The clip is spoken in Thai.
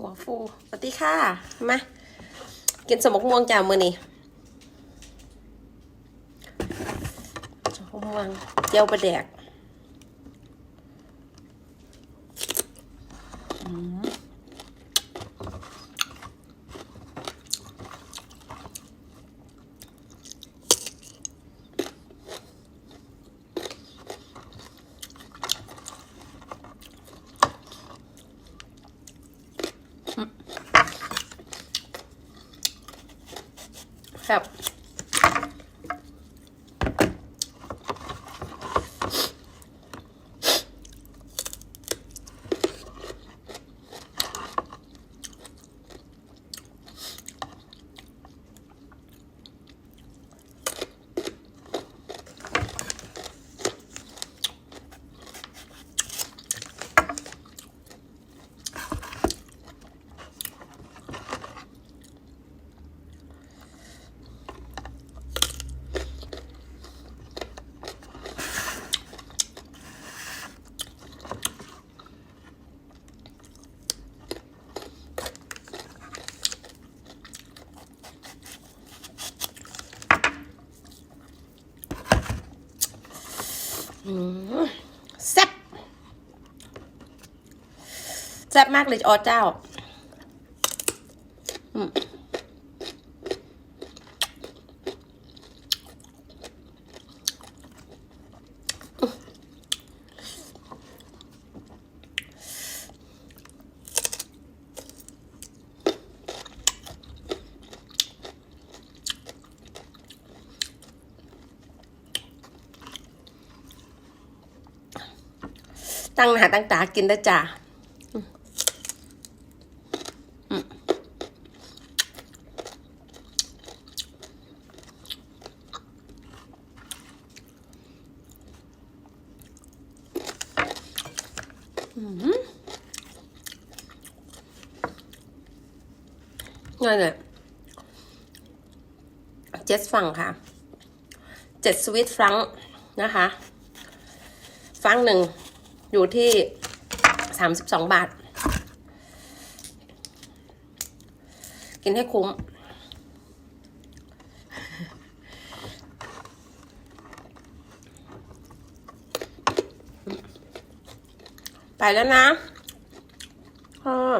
หัวฟูสวัสดีค่ะ มากินสมกม่วงจ้ามือนี่สมกม่วงเจียวประแดก อืม ครับ แซ่บแซ่บมากเลยออเจ้า อืม ตั้งหนาตั้งตากินได้จ้าอืมอืมอืมง่ายเลยเจ็ดฝั่งค่ะ เจ็ดสวิตฟรังนะคะ ฟังหนึ่ง อยู่ที่สามสิบสองบาท กินให้คุ้ม ไปแล้วนะเออ